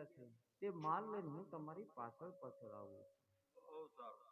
ગયા છે. તે માલ લઈને હું તમારી પાછળ પાછળ આવું છું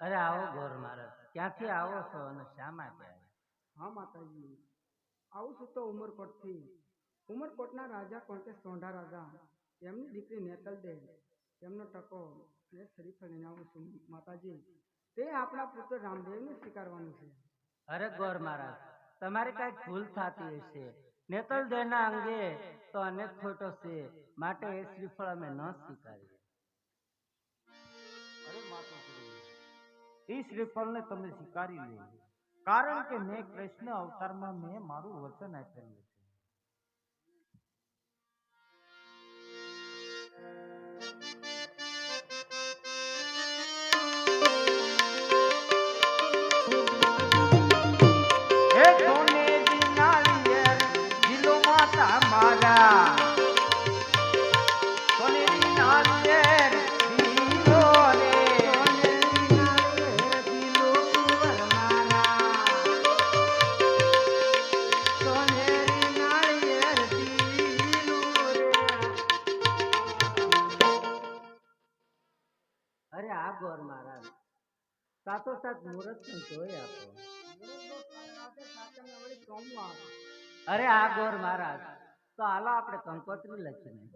અરે આવો ગોર મહારાજ ક્યાંથી આવો છો અને શા માટે? હા માતાજી આવું છું તો ઉમરકોટથી. ઉમરકોટના રાજા કોણ સોંઢા રાજા એમની દીકરી નેતલ દે એમનો ટકો અને શરીફ લઈને આવું છું માતાજી તે આપણા પુત્ર રામદેવને સ્વીકારવાનું છે. અરે ગોર મહારાજ તમારે કાંઈક ભૂલ થતી હશે. નેતલ દેના અંગે તો અનેક ખોટો છે માટે એ શ્રીફળ અમે ન સ્વીકારીએ. એ શ્રીફળને તમે સ્વીકારી લો. કારણ કે મેં કૃષ્ણ અવતારમાં મેં મારું વચન આપેલું સાતો મુહૂર્ત પણ જોઈ આપો. અરે આ ગોર મહારાજ તો હાલો આપણે કંકોત્રી લખીને.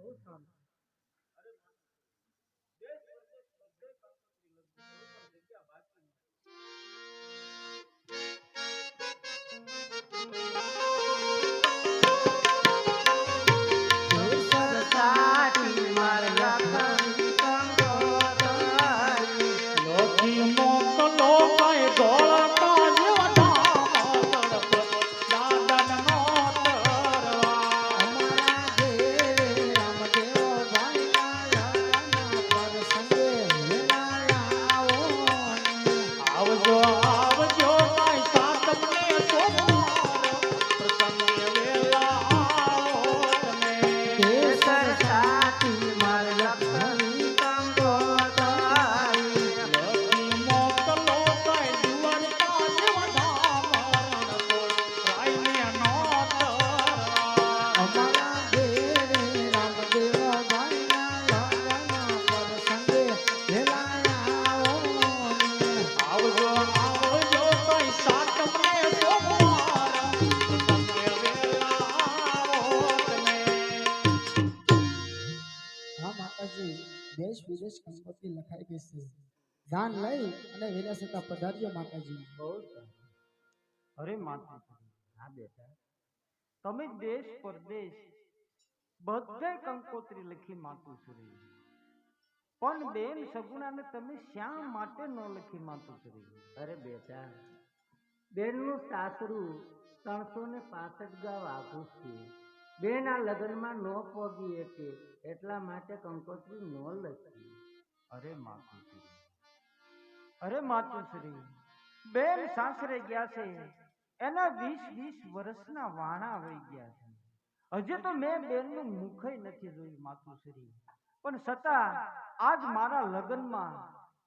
લઈ વેલા છતાં પધારજો માતાજી. બહુ અરે માતુશ્રી હા બેટા. તમે દેશ પરદેશ બધે કંકોત્રી લખી માતુશ્રી પણ બેન સગુણાને તમે શા માટે ન લખી માતુશ્રી અરે બેટા બેનનું સાસરું ત્રણસો ને પાસઠ ગાવ આઘું છે. બેન આ લગ્નમાં ન પોગી શકે એટલા માટે કંકોત્રી ન લખી. અરે માતુશ્રી અરે માતુશ્રી, બેન સાસરે ગયા છે. એના વીસ વીસ વર્ષના વાણા વહી ગયા છે. હજી તો મેં બેનનું મુખય નથી જોયું, માતુશ્રી. પણ છતાં આજ મારા લગ્નમાં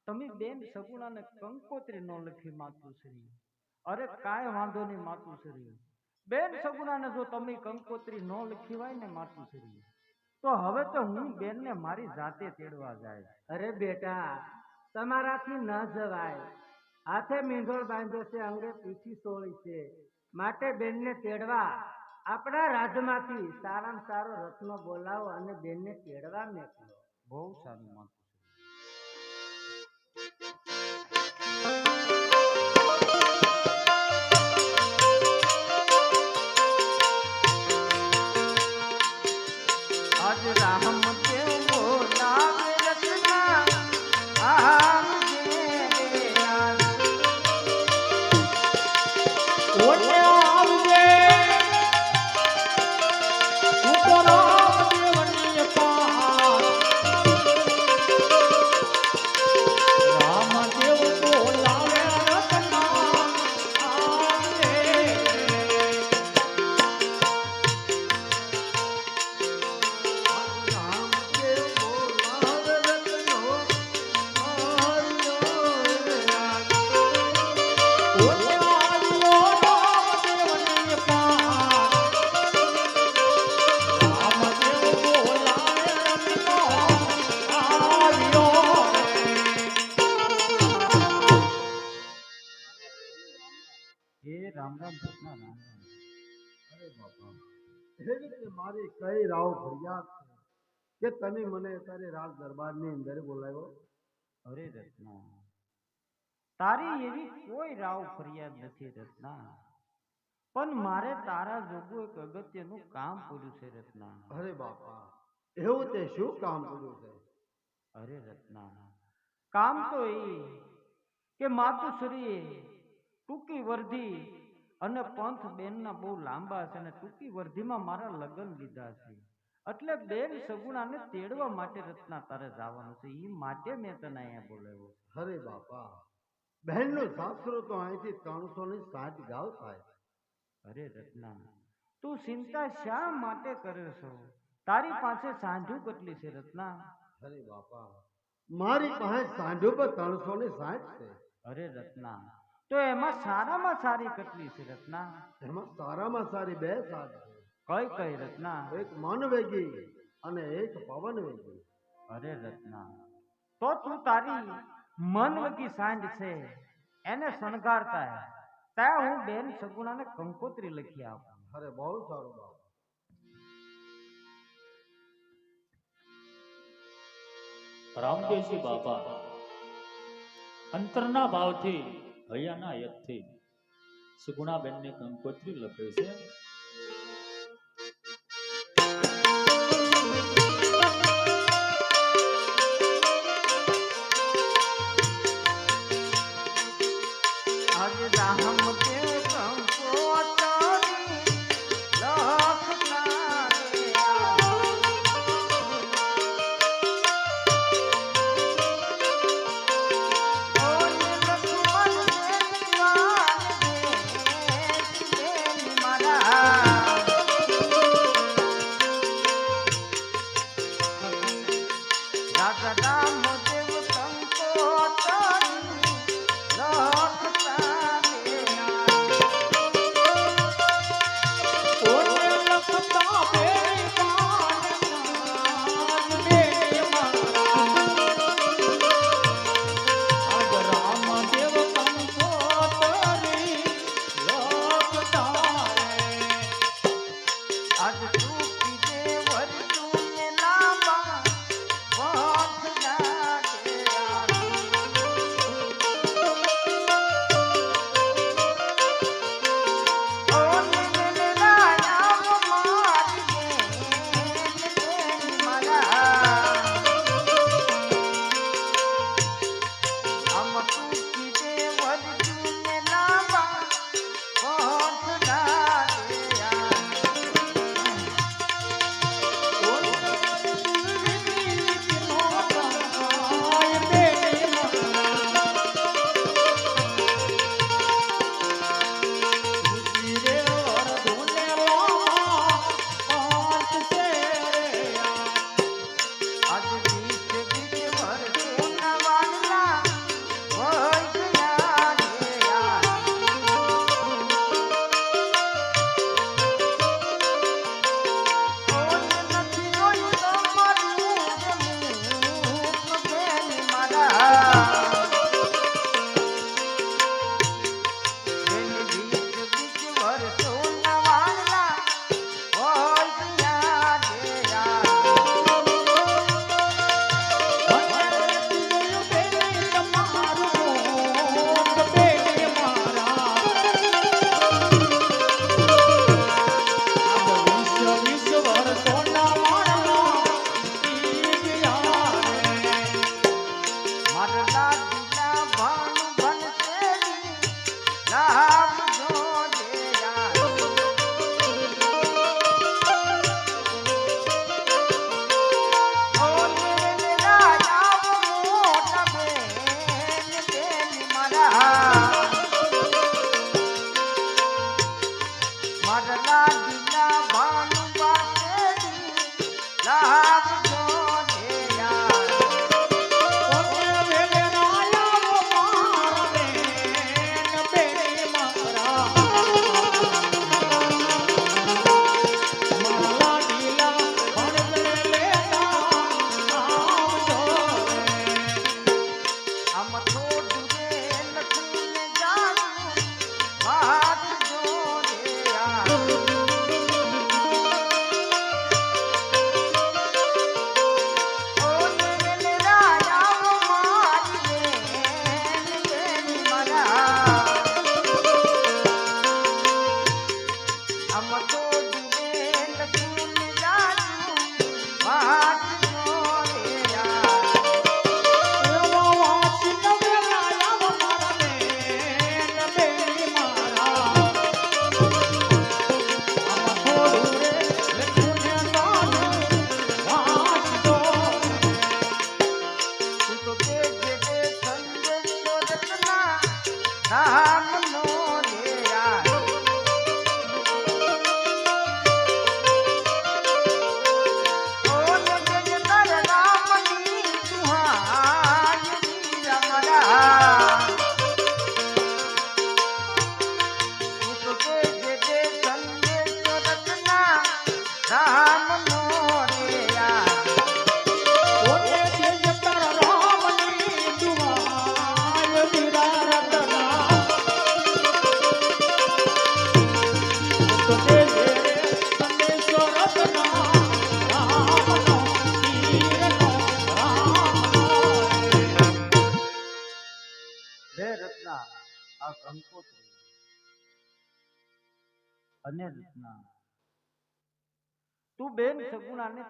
તમે બેન સગુણાને કંકોત્રી ન લખી, માતુશ્રી. અરે કાંઈ વાંધો નહીં, માતુશ્રી. બેન સગુણાને જો તમે કંકોત્રી ન લખી હોય ને, માતુશ્રી, તો હવે તો હું બેનને મારી જાતે તેડવા જાય. અરે બેટા તમારાથી ન જવાય. હાથે મીંઢોળ બાંધ્યો છે અંગે પીછી સોળી છે. માટે બેનને તેડવા. આપણા રાજમાંથી સારામાં સારો રત્નો બોલાવો અને બેનને તેડવા મેકલો. બહુ સારું માતુશ્રી આજ રામ એ રામ રામ કૃષ્ણ રામ રામ. અરે બાપા. એવી રીતે મારી કઈ રાવ ફરિયાદ છે? કે તમે મને તારે રાજ દરબારની અંદર બોલાવ્યો? અરે રત્ના તારી એવી કોઈ રાવ ફરિયાદ નથી રત્ના. પણ મારે તારા જોગું એક અગત્યનું કામ પૂર્યું છે રત્ના. અરે બાપા એવું તે શું કામ પૂર્યું છે? અરે રત્ના કામ તો એ કે માતુશ્રીએ ટૂંકી વર્ધી અને પંથ બેનના બહુ લાંબા છે અને ટૂંકી વર્ધીમાં મારા લગ્ન લીધા છે. એટલે બેન સગુણાને તેડવા માટે રત્ના તારે જવાનું છે. એ માટે મેં તને અહીંયા બોલાવ્યો અરે બાપા બહેનનો સાસરો તો અહીંથી ત્રણસો ને સાત ગાવ થાય અરે રત્ના તું ચિંતા શા માટે કરે છો? તારી પાસે સાંજુ કેટલી છે રત્ના? અરે બાપા મારી પાસે સાંજુ પર ત્રણસો ને સાઠ છે. અરે રત્ના તો એમાં સારામાં સારી કેટલી છે રચના એમાં સારામાં સારી બે સાત કઈ કઈ રચના એક મન વેગી અને એક પવન વેગી અરે રચના તો તું તારી મનવગી સાંજ છે એને શણગારતા ત્યાં હું બેન સગુણાને કંકોત્રી લખી આપું. અરે બહુ સારું બાપા. રામદેવજી બાપા અંતરના ભાવથી હૈયાના યત્થી સુગુણાબેનને કંકોત્રી લખે છે. લખું જાણું વાત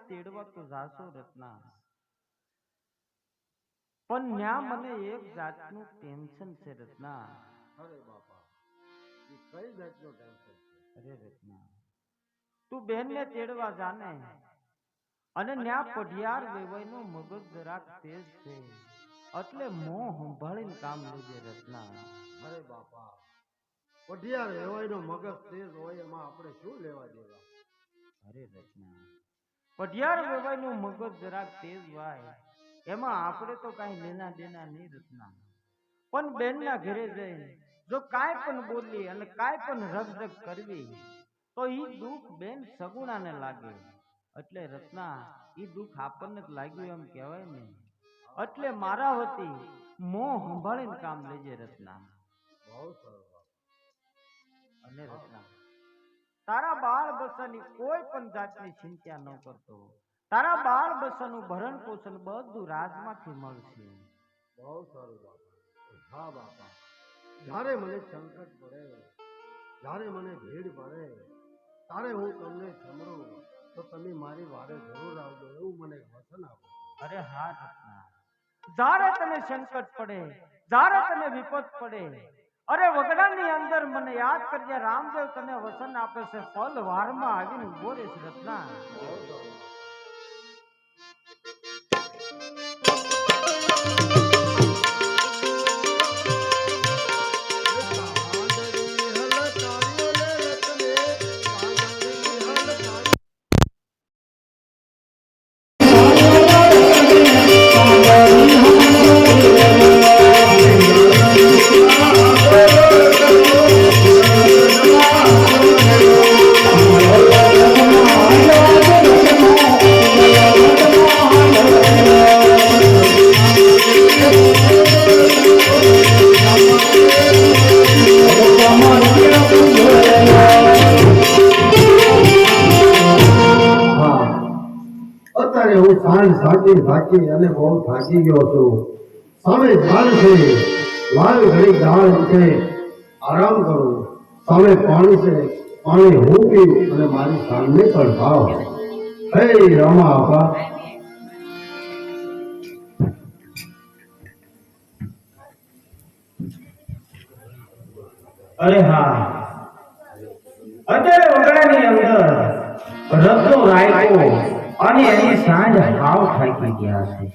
તેડવા તો જાશો રત્ના. પણ ન્યા મને એક જાતનું ટેન્શન છે રત્ના. અરે બાપા એ કઈ જાતનું ટેન્શન છે? અરે રત્ના તું બેનને તેડવા જાને. અને ન્યા પઢિયાર વેવાઈનો મગજ જરાક તેજ છે. એટલે મોં સંભાળીને કામ લેજે રત્ના. અરે બાપા પઢિયાર નો મગજ તેજ હોય એમાં આપણે શું લેવા દેવા? અરે રચના પઢિયાર વેવાઈનું મગજ જરાક તેજ હોય. એમાં આપણે તો કાંઈ લેના દેના નહીં રચના. પણ બેનના ઘરે જઈને જો કાંઈ પણ બોલી અને કાંઈ પણ રગઝગ કરવી તો એ દુઃખ બેન સગુણાને લાગે. એટલે રત્ના એ દુઃખ આપણને જ લાગ્યું એમ કહેવાય ને. એટલે મારા વતી મો સંભાળીને કામ લેજે રત્ના બહુ સરસ અને રત્ના તારા બાળ બચ્ચાની કોઈ પણ જાતની ચિંતા ન કરતો. તારા બાળ બચ્ચાનું ભરણ પોષણ બધું રાજમાંથી મળશે. બહુ સારું બાપા. હા બાપા. જ્યારે મને સંકટ પડે જ્યારે મને ભીડ પડે ત્યારે હું તમને સમરું તો તમે મારી વારે જરૂર આવજો એવું મને વચન આપો. અરે હા રત્ના. જ્યારે તને સંકટ પડે જ્યારે તને વિપત પડે અરે વગડાની અંદર મને યાદ કરજે, રામદેવ તને વચન આપે છે ફલ વારમાં આવીને ઊભો રહેશે રત્ના સાચી સાચી અને બહુ થાકી ગયો છું. સામે ઝાડ છે, લાલ ઘડી ઝાડ છે. આરામ કરું. સામે પાણી છે, પાણી હું પીવું અને મારી સાંજને પણ ભાવ હે રમા આપા અરે હા. અત્યારે વગડાની અંદર રસ્તો રાયકો અને એની સાંજ હાવ થાકી ગયા છે.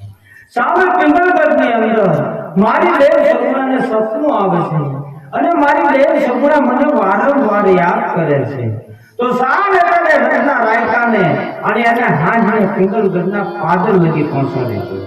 સામે પિંગલગઢની અંદર મારી દેવ સગુણાને સપનું આવે છે અને મારી દેવ સગુણા મને વારંવાર યાદ કરે છે. તો સાંજ એટલે રત્ના રાયકાને અને એને હાંજને પિંગલગઢના પાદર લગી પહોંચાડે છે.